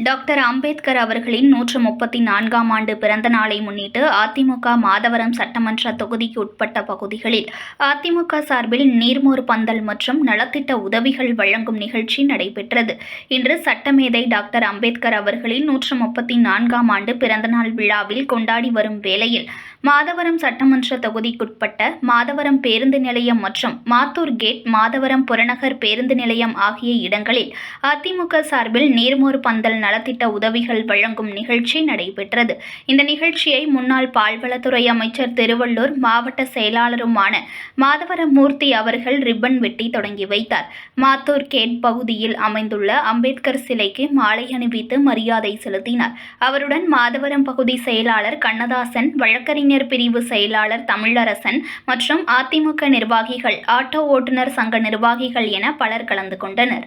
Doctor Ambedkar அவர்களின் நூற்று முப்பத்தி நான்காம் ஆண்டு பிறந்த நாளை முன்னிட்டு அதிமுக மாதவரம் சட்டமன்ற தொகுதிக்கு உட்பட்ட பகுதிகளில் அதிமுக சார்பில் நீர்மோர் பந்தல் மற்றும் நலத்திட்ட உதவிகள் வழங்கும் நிகழ்ச்சி நடைபெற்றது. இன்று சட்டமேதை டாக்டர் அம்பேத்கர் அவர்களின் நூற்று முப்பத்தி நான்காம் ஆண்டு பிறந்தநாள் விழாவில் கொண்டாடி வரும் வேளையில் மாதவரம் சட்டமன்ற தொகுதிக்குட்பட்ட மாதவரம் பேருந்து நிலையம் மற்றும் மாத்தூர் கேட் மாதவரம் புறநகர் பேருந்து நிலையம் ஆகிய இடங்களில் அதிமுக சார்பில் நீர்மோர் பந்தல் நலத்திட்ட உதவிகள் வழங்கும் நிகழ்ச்சி நடைபெற்றது. இந்த நிகழ்ச்சியை முன்னாள் பால்வளத்துறை அமைச்சர் திருவள்ளூர் மாவட்ட செயலாளருமான மாதவரமூர்த்தி அவர்கள் ரிப்பன் வெட்டி தொடங்கி வைத்தார். மாத்தூர் கேட் பகுதியில் அமைந்துள்ள அம்பேத்கர் சிலைக்கு மாலை அணிவித்து மரியாதை செலுத்தினார். அவருடன் மாதவரம் பகுதி செயலாளர் கண்ணதாசன் வழக்கறிஞர் பிரிவு செயலாளர் தமிழரசன் மற்றும் அதிமுக நிர்வாகிகள் ஆட்டோ ஓட்டுநர் சங்க நிர்வாகிகள் என பலர் கலந்து கொண்டனர்.